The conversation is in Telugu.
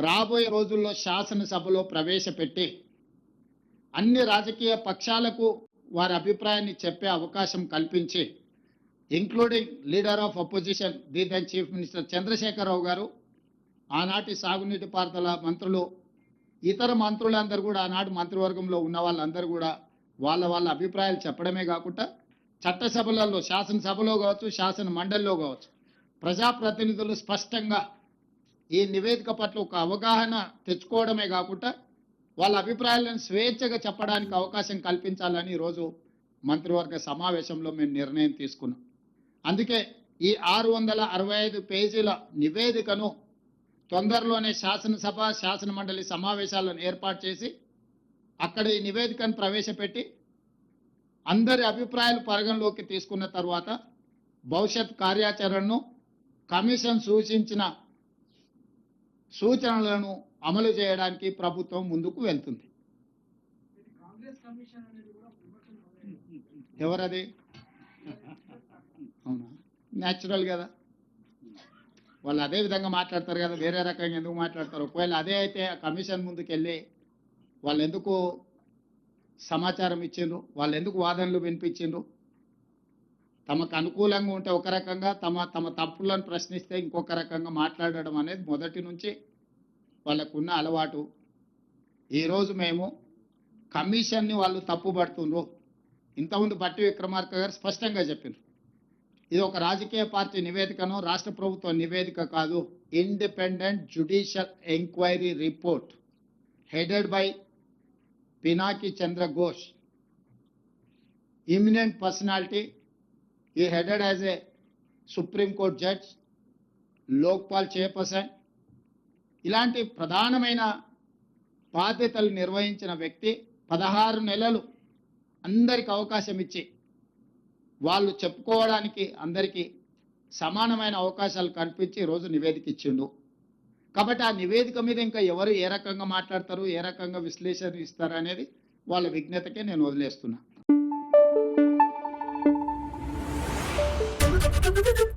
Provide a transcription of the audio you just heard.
రాబోయే రోజుల్లో శాసనసభలో ప్రవేశపెట్టి అన్ని రాజకీయ పక్షాలకు వారి అభిప్రాయాన్ని చెప్పే అవకాశం కల్పించి ఇంక్లూడింగ్ లీడర్ ఆఫ్ అపోజిషన్ దీని చీఫ్ మినిస్టర్ చంద్రశేఖరరావు గారు ఆనాటి సాగునీటి పారుదల మంత్రులు ఇతర మంత్రులందరూ కూడా ఆనాటి మంత్రివర్గంలో ఉన్న వాళ్ళందరూ కూడా వాళ్ళ వాళ్ళ అభిప్రాయాలు చెప్పడమే కాకుండా చట్టసభలలో శాసనసభలో కావచ్చు శాసన మండలిలో కావచ్చు ప్రజాప్రతినిధులు స్పష్టంగా ఈ నివేదిక పట్ల ఒక అవగాహన తెచ్చుకోవడమే కాకుండా వాళ్ళ అభిప్రాయాలను స్వేచ్ఛగా చెప్పడానికి అవకాశం కల్పించాలని ఈరోజు మంత్రివర్గ సమావేశంలో మేము నిర్ణయం తీసుకున్నాం. అందుకే ఈ ఆరు వందల అరవై ఐదు పేజీల నివేదికను తొందరలోనే శాసనసభ శాసన మండలి సమావేశాలను ఏర్పాటు చేసి అక్కడ ఈ నివేదికను ప్రవేశపెట్టి అందరి అభిప్రాయాలు పరిగణలోకి తీసుకున్న తర్వాత భవిష్యత్ కార్యాచరణను కమిషన్ సూచించిన సూచనలను అమలు చేయడానికి ప్రభుత్వం ముందుకు వెళ్తుంది. ఎవరది? అవునా? న్యాచురల్ కదా. వాళ్ళు అదే విధంగా మాట్లాడతారు కదా వేరే రకంగా ఎందుకు మాట్లాడతారు? ఒకవేళ అదే అయితే ఆ కమిషన్ ముందుకు వెళ్ళి వాళ్ళు ఎందుకు సమాచారం ఇచ్చిండ్రు? వాళ్ళు ఎందుకు వాదనలు వినిపించిండ్రు? తమకు అనుకూలంగా ఉంటే ఒక రకంగా తమ తమ తప్పులను ప్రశ్నిస్తే ఇంకొక రకంగా మాట్లాడడం అనేది మొదటి నుంచి వాళ్ళకున్న అలవాటు. ఈరోజు మేము కమిషన్ని వాళ్ళు తప్పుపడుతుండ్రు ఇంతకుముందు బట్టి విక్రమార్క గారు స్పష్టంగా చెప్పారు ఇది ఒక రాజకీయ పార్టీ నివేదికను రాష్ట్ర ప్రభుత్వ నివేదిక కాదు. Independent judicial enquiry report headed by Pinaki Chandra Ghosh. Eminent personality ఈ headed as a Supreme Court judge Lokpal chairperson ఇలాంటి ప్రధానమైన బాధ్యతలు నిర్వహించిన వ్యక్తి పదహారు నెలలు అందరికి అవకాశం ఇచ్చి వాళ్ళు చెప్పుకోవడానికి అందరికీ సమానమైన అవకాశాలు కల్పించి రోజు నివేదిక ఇచ్చిండు. కాబట్టి ఆ నివేదిక మీద ఇంకా ఎవరు ఏ రకంగా మాట్లాడతారు ఏ రకంగా విశ్లేషణ ఇస్తారు అనేది వాళ్ళ విజ్ఞతకే నేను వదిలేస్తున్నా. Thank you.